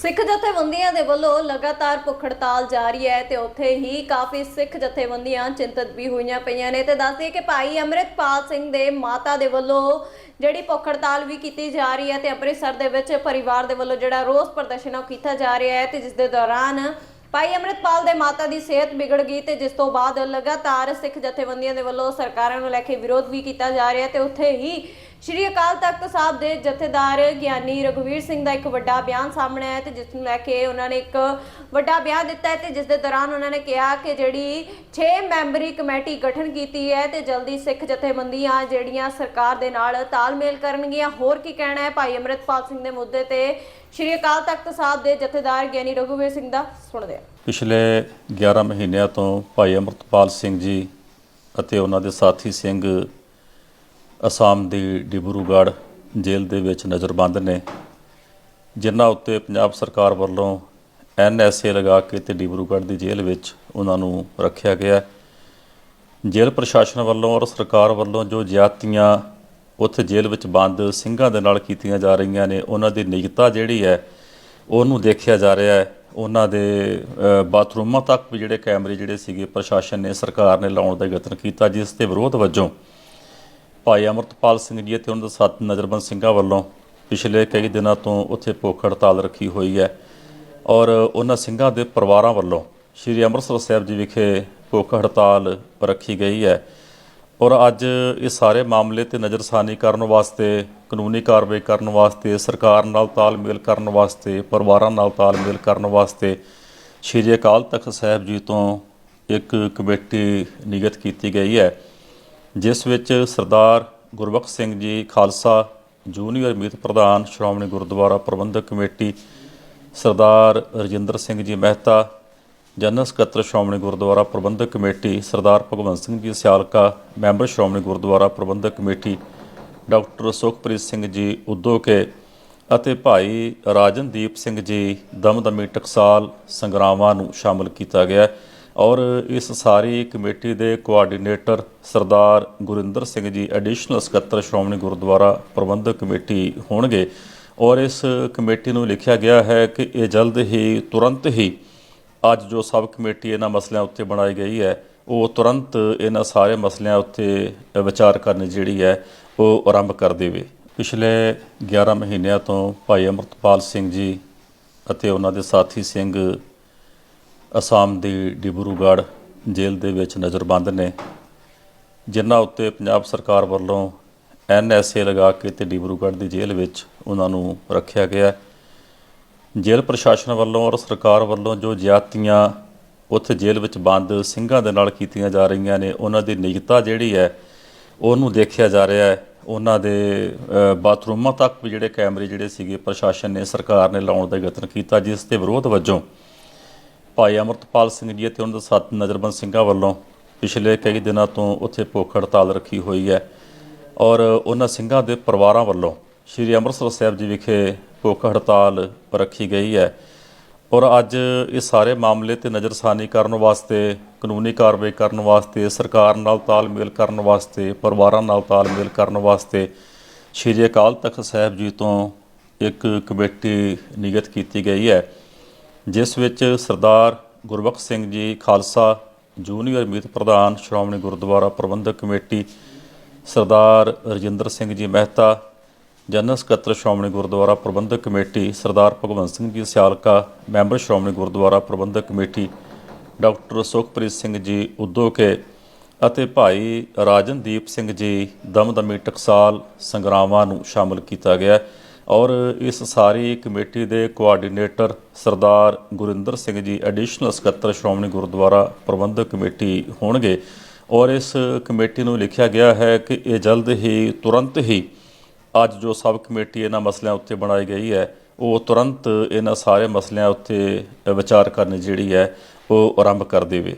ਸਿੱਖ ਜਥੇਬੰਦੀਆਂ ਦੇ ਵੱਲੋਂ ਲਗਾਤਾਰ ਭੁੱਖ ਹੜਤਾਲ ਜਾਰੀ ਹੈ ਤੇ ਉੱਥੇ ਹੀ ਕਾਫੀ ਸਿੱਖ ਜਥੇਬੰਦੀਆਂ ਚਿੰਤਤ ਵੀ ਹੋਈਆਂ ਪਈਆਂ ਨੇ। ਤੇ ਦੱਸਦੀ ਕਿ ਭਾਈ ਅੰਮ੍ਰਿਤਪਾਲ ਸਿੰਘ ਦੇ ਮਾਤਾ ਦੇ ਵੱਲੋਂ ਜਿਹੜੀ ਭੁੱਖ ਹੜਤਾਲ ਵੀ ਕੀਤੀ ਜਾ ਰਹੀ ਹੈ ਤੇ ਅੰਮ੍ਰਿਤਸਰ ਦੇ ਵਿੱਚ ਪਰਿਵਾਰ ਦੇ ਵੱਲੋਂ ਜਿਹੜਾ ਰੋਸ ਪ੍ਰਦਰਸ਼ਨ ਉਹ ਕੀਤਾ ਜਾ ਰਿਹਾ ਹੈ ਤੇ ਜਿਸ ਦੇ ਦੌਰਾਨ ਭਾਈ ਅੰਮ੍ਰਿਤਪਾਲ ਦੇ ਮਾਤਾ ਦੀ ਸਿਹਤ ਵਿਗੜ ਗਈ ਤੇ ਜਿਸ ਤੋਂ ਬਾਅਦ ਲਗਾਤਾਰ ਸਿੱਖ ਜਥੇਬੰਦੀਆਂ ਦੇ ਵੱਲੋਂ ਸਰਕਾਰਾਂ ਨੂੰ ਲੈ ਕੇ ਵਿਰੋਧ ਵੀ ਕੀਤਾ ਜਾ ਰਿਹਾ ਤੇ ਉੱਥੇ ਹੀ ਸ਼੍ਰੀ ਅਕਾਲ ਤਖਤ ਸਾਹਿਬ ਦੇ ਜਥੇਦਾਰ ਗਿਆਨੀ ਰਘੁਵੀਰ ਸਿੰਘ ਦਾ ਇੱਕ ਵੱਡਾ ਬਿਆਨ ਸਾਹਮਣੇ ਆਇਆ ਤੇ ਜਿਸ ਨੂੰ ਲੈ ਕੇ ਉਹਨਾਂ ਨੇ ਇੱਕ ਵੱਡਾ ਬਿਆਨ ਦਿੱਤਾ ਹੈ ਤੇ ਜਿਸ ਦੇ ਦੌਰਾਨ ਉਹਨਾਂ ਨੇ ਕਿਹਾ ਕਿ ਜਿਹੜੀ 6 ਮੈਂਬਰੀ ਕਮੇਟੀ ਗਠਨ ਕੀਤੀ ਹੈ ਤੇ ਜਲਦੀ ਸਿੱਖ ਜਥੇਬੰਦੀਆਂ ਜਿਹੜੀਆਂ ਸਰਕਾਰ ਦੇ ਨਾਲ ਤਾਲਮੇਲ ਕਰਨਗੀਆਂ, ਹੋਰ ਕੀ ਕਹਿਣਾ ਹੈ? ਭਾਈ ਅੰਮ੍ਰਿਤਪਾਲ ਸਿੰਘ ਦੇ ਮੁੱਦੇ ਤੇ ਸ਼੍ਰੀ ਅਕਾਲ ਤਖਤ ਸਾਹਿਬ ਦੇ ਜਥੇਦਾਰ ਗਿਆਨੀ ਰਘੁਵੀਰ ਸਿੰਘ ਦਾ ਸੁਣਦੇ ਹਾਂ। ਪਿਛਲੇ 11 ਮਹੀਨਿਆਂ ਤੋਂ ਭਾਈ ਅਮਰਤਪਾਲ ਸਿੰਘ ਜੀ ਅਤੇ ਉਹਨਾਂ ਦੇ ਸਾਥੀ ਸਿੰਘ ਅਸਾਮ ਦੀ ਡਿਬਰੂਗੜ੍ਹ ਜੇਲ੍ਹ ਦੇ ਵਿੱਚ ਨਜ਼ਰਬੰਦ ਨੇ, ਜਿਨ੍ਹਾਂ ਉੱਤੇ ਪੰਜਾਬ ਸਰਕਾਰ ਵੱਲੋਂ ਐਨਐਸਏ ਲਗਾ ਕੇ ਤੇ ਡਿਬਰੂਗੜ੍ਹ ਦੀ ਜੇਲ੍ਹ ਵਿੱਚ ਉਹਨਾਂ ਨੂੰ ਰੱਖਿਆ ਗਿਆ। ਜੇਲ੍ਹ ਪ੍ਰਸ਼ਾਸਨ ਵੱਲੋਂ ਔਰ ਸਰਕਾਰ ਵੱਲੋਂ ਜੋ ਜ਼ਿਆਤੀਆਂ ਉੱਥੇ ਜੇਲ੍ਹ ਵਿੱਚ ਬੰਦ ਸਿੰਘਾਂ ਦੇ ਨਾਲ ਕੀਤੀਆਂ ਜਾ ਰਹੀਆਂ ਨੇ, ਉਹਨਾਂ ਦੀ ਨਿਜਤਾ ਜਿਹੜੀ ਹੈ, ਉਹਨੂੰ ਦੇਖਿਆ ਜਾ ਰਿਹਾ ਹੈ। ਉਹਨਾਂ ਦੇ ਬਾਥਰੂਮਾਂ ਤੱਕ ਵੀ ਜਿਹੜੇ ਕੈਮਰੇ ਜਿਹੜੇ ਸੀਗੇ, ਪ੍ਰਸ਼ਾਸਨ ਨੇ, ਸਰਕਾਰ ਨੇ ਲਾਉਣ ਦਾ ਯਤਨ ਕੀਤਾ, ਜਿਸ ਦੇ ਵਿਰੋਧ ਵਜੋਂ ਭਾਈ ਅਮਰਤਪਾਲ ਸਿੰਘ ਜੀ ਅਤੇ ਉਹਨਾਂ ਦੇ ਸਾਥ ਨਜ਼ਰਬੰਦ ਸਿੰਘਾਂ ਵੱਲੋਂ ਪਿਛਲੇ ਕਈ ਦਿਨਾਂ ਤੋਂ ਉੱਥੇ ਭੁੱਖ ਹੜਤਾਲ ਰੱਖੀ ਹੋਈ ਹੈ ਔਰ ਉਹਨਾਂ ਸਿੰਘਾਂ ਦੇ ਪਰਿਵਾਰਾਂ ਵੱਲੋਂ ਸ੍ਰੀ ਅੰਮ੍ਰਿਤਸਰ ਸਾਹਿਬ ਜੀ ਵਿਖੇ ਭੁੱਖ ਹੜਤਾਲ ਰੱਖੀ ਗਈ ਹੈ ਔਰ ਅੱਜ ਇਹ ਸਾਰੇ ਮਾਮਲੇ ਤੇ ਨਜ਼ਰਸਾਨੀ ਕਰਨ ਵਾਸਤੇ, ਕਾਨੂੰਨੀ ਕਾਰਵਾਈ ਕਰਨ ਵਾਸਤੇ, ਸਰਕਾਰ ਨਾਲ ਤਾਲਮੇਲ ਕਰਨ ਵਾਸਤੇ, ਪਰਿਵਾਰਾਂ ਨਾਲ ਤਾਲਮੇਲ ਕਰਨ ਵਾਸਤੇ ਸ੍ਰੀ ਅਕਾਲ ਤਖਤ ਸਾਹਿਬ ਜੀ ਤੋਂ ਇੱਕ ਕਮੇਟੀ ਨਿਯੁਕਤ ਕੀਤੀ ਗਈ ਹੈ। ਜਿਸ ਵਿੱਚ ਸਰਦਾਰ ਗੁਰਬਖਸ਼ ਸਿੰਘ ਜੀ ਖਾਲਸਾ, ਜੂਨੀਅਰ ਮੀਤ ਪ੍ਰਧਾਨ, ਸ਼੍ਰੋਮਣੀ ਗੁਰਦੁਆਰਾ ਪ੍ਰਬੰਧਕ ਕਮੇਟੀ, ਸਰਦਾਰ ਰਜਿੰਦਰ ਸਿੰਘ ਜੀ ਮਹਿਤਾ, ਜਨਰਲ ਸਕੱਤਰ Shiromani Gurdwara Prabandhak committee, Sardar Bhagwant Singh ji Sialka, member Shiromani Gurdwara Prabandhak committee, doctor Sukhpreet Singh ji Udoke ਅਤੇ ਭਾਈ ਰਾਜਨਦੀਪ ਸਿੰਘ ਜੀ ਦਮਦਮੀ ਟਕਸਾਲ ਸੰਗਰਾਵਾਂ ਨੂੰ ਸ਼ਾਮਲ ਕੀਤਾ ਗਿਆ। ਹੈ ਔਰ ਇਸ ਸਾਰੀ ਕਮੇਟੀ ਦੇ ਕੋਆਰਡੀਨੇਟਰ ਸਰਦਾਰ ਗੁਰਿੰਦਰ ਸਿੰਘ ਜੀ ਐਡੀਸ਼ਨਲ ਸਕੱਤਰ ਸ਼੍ਰੋਮਣੀ ਗੁਰਦੁਆਰਾ ਪ੍ਰਬੰਧਕ ਕਮੇਟੀ ਹੋਣਗੇ। ਔਰ ਇਸ ਕਮੇਟੀ ਨੂੰ ਲਿਖਿਆ ਗਿਆ ਹੈ ਕਿ ਇਹ ਜਲਦ ਹੀ, ਤੁਰੰਤ ਹੀ ਅੱਜ ਜੋ ਸਬ ਕਮੇਟੀ ਇਹਨਾਂ ਮਸਲਿਆਂ ਉੱਤੇ ਬਣਾਈ ਗਈ ਹੈ, ਉਹ ਤੁਰੰਤ ਇਹਨਾਂ ਸਾਰੇ ਮਸਲਿਆਂ ਉੱਤੇ ਵਿਚਾਰ ਕਰਨੀ ਜਿਹੜੀ ਹੈ, ਉਹ ਆਰੰਭ ਕਰ ਦੇਵੇ। ਪਿਛਲੇ 11 ਮਹੀਨਿਆਂ ਤੋਂ ਭਾਈ ਅਮਰਤਪਾਲ ਸਿੰਘ ਜੀ ਅਤੇ ਉਹਨਾਂ ਦੇ ਸਾਥੀ ਸਿੰਘ ਅਸਾਮ ਦੀ ਡਿਬਰੂਗੜ੍ਹ ਜੇਲ੍ਹ ਦੇ ਵਿੱਚ ਨਜ਼ਰਬੰਦ ਨੇ, ਜਿਨ੍ਹਾਂ ਉੱਤੇ ਪੰਜਾਬ ਸਰਕਾਰ ਵੱਲੋਂ ਐਨਐਸਏ ਲਗਾ ਕੇ ਤੇ ਡਿਬਰੂਗੜ੍ਹ ਦੀ ਜੇਲ੍ਹ ਵਿੱਚ ਉਹਨਾਂ ਨੂੰ ਰੱਖਿਆ ਗਿਆ ਜੇਲ੍ਹ ਪ੍ਰਸ਼ਾਸਨ ਵੱਲੋਂ ਔਰ ਸਰਕਾਰ ਵੱਲੋਂ ਜੋ ਜ਼ਿਆਤੀਆਂ ਉੱਥੇ ਜੇਲ੍ਹ ਵਿੱਚ ਬੰਦ ਸਿੰਘਾਂ ਦੇ ਨਾਲ ਕੀਤੀਆਂ ਜਾ ਰਹੀਆਂ ਨੇ, ਉਹਨਾਂ ਦੀ ਨਿਜਤਾ ਜਿਹੜੀ ਹੈ, ਉਹਨੂੰ ਦੇਖਿਆ ਜਾ ਰਿਹਾ ਹੈ। ਉਹਨਾਂ ਦੇ ਬਾਥਰੂਮਾਂ ਤੱਕ ਵੀ ਜਿਹੜੇ ਕੈਮਰੇ ਜਿਹੜੇ ਸੀਗੇ, ਪ੍ਰਸ਼ਾਸਨ ਨੇ, ਸਰਕਾਰ ਨੇ ਲਾਉਣ ਦਾ ਯਤਨ ਕੀਤਾ, ਜਿਸ ਦੇ ਵਿਰੋਧ ਵਜੋਂ ਭਾਈ ਅਮਰਤਪਾਲ ਸਿੰਘ ਜੀ ਅਤੇ ਉਹਨਾਂ ਦੇ ਸਾਥ ਨਜ਼ਰਬੰਦ ਸਿੰਘਾਂ ਵੱਲੋਂ ਪਿਛਲੇ ਕਈ ਦਿਨਾਂ ਤੋਂ ਉੱਥੇ ਭੁੱਖ ਹੜਤਾਲ ਰੱਖੀ ਹੋਈ ਹੈ ਔਰ ਉਹਨਾਂ ਸਿੰਘਾਂ ਦੇ ਪਰਿਵਾਰਾਂ ਵੱਲੋਂ ਸ੍ਰੀ ਅੰਮ੍ਰਿਤਸਰ ਸਾਹਿਬ ਜੀ ਵਿਖੇ ਭੁੱਖ ਹੜਤਾਲ ਰੱਖੀ ਗਈ ਹੈ ਔਰ ਅੱਜ ਇਹ ਸਾਰੇ ਮਾਮਲੇ ਤੇ ਨਜ਼ਰਸਾਨੀ ਕਰਨ ਵਾਸਤੇ, ਕਾਨੂੰਨੀ ਕਾਰਵਾਈ ਕਰਨ ਵਾਸਤੇ, ਸਰਕਾਰ ਨਾਲ ਤਾਲਮੇਲ ਕਰਨ ਵਾਸਤੇ, ਪਰਿਵਾਰਾਂ ਨਾਲ ਤਾਲਮੇਲ ਕਰਨ ਵਾਸਤੇ ਸ੍ਰੀ ਅਕਾਲ ਤਖਤ ਸਾਹਿਬ ਜੀ ਤੋਂ ਇੱਕ ਕਮੇਟੀ ਨਿਯਤ ਕੀਤੀ ਗਈ ਹੈ। ਜਿਸ ਵਿੱਚ ਸਰਦਾਰ ਗੁਰਬਖਸ਼ ਸਿੰਘ ਜੀ ਖਾਲਸਾ, ਜੂਨੀਅਰ ਮੀਤ ਪ੍ਰਧਾਨ, ਸ਼੍ਰੋਮਣੀ ਗੁਰਦੁਆਰਾ ਪ੍ਰਬੰਧਕ ਕਮੇਟੀ, ਸਰਦਾਰ ਰਜਿੰਦਰ ਸਿੰਘ ਜੀ ਮਹਿਤਾ, ਜਨਰਲ ਸਕੱਤਰ Shiromani Gurdwara Prabandhak committee, Sardar Bhagwant Singh ji Sialka, member Shiromani Gurdwara Prabandhak committee, doctor Sukhpreet Singh ji Udoke ਅਤੇ ਭਾਈ ਰਾਜਨਦੀਪ ਸਿੰਘ ਜੀ ਦਮਦਮੀ ਟਕਸਾਲ ਸੰਗਰਾਵਾਂ ਨੂੰ ਸ਼ਾਮਲ ਕੀਤਾ ਗਿਆ। ਹੈ ਔਰ ਇਸ ਸਾਰੀ ਕਮੇਟੀ ਦੇ ਕੋਆਰਡੀਨੇਟਰ ਸਰਦਾਰ ਗੁਰਿੰਦਰ ਸਿੰਘ ਜੀ ਐਡੀਸ਼ਨਲ ਸਕੱਤਰ ਸ਼੍ਰੋਮਣੀ ਗੁਰਦੁਆਰਾ ਪ੍ਰਬੰਧਕ ਕਮੇਟੀ ਹੋਣਗੇ। ਔਰ ਇਸ ਕਮੇਟੀ ਨੂੰ ਲਿਖਿਆ ਗਿਆ ਹੈ ਕਿ ਇਹ ਜਲਦ ਹੀ, ਤੁਰੰਤ ਹੀ ਅੱਜ ਜੋ ਸਬ ਕਮੇਟੀ ਇਹਨਾਂ ਮਸਲਿਆਂ ਉੱਤੇ ਬਣਾਈ ਗਈ ਹੈ, ਉਹ ਤੁਰੰਤ ਇਹਨਾਂ ਸਾਰੇ ਮਸਲਿਆਂ ਉੱਤੇ ਵਿਚਾਰ ਕਰਨੀ ਜਿਹੜੀ ਹੈ, ਉਹ ਆਰੰਭ ਕਰ ਦੇਵੇ।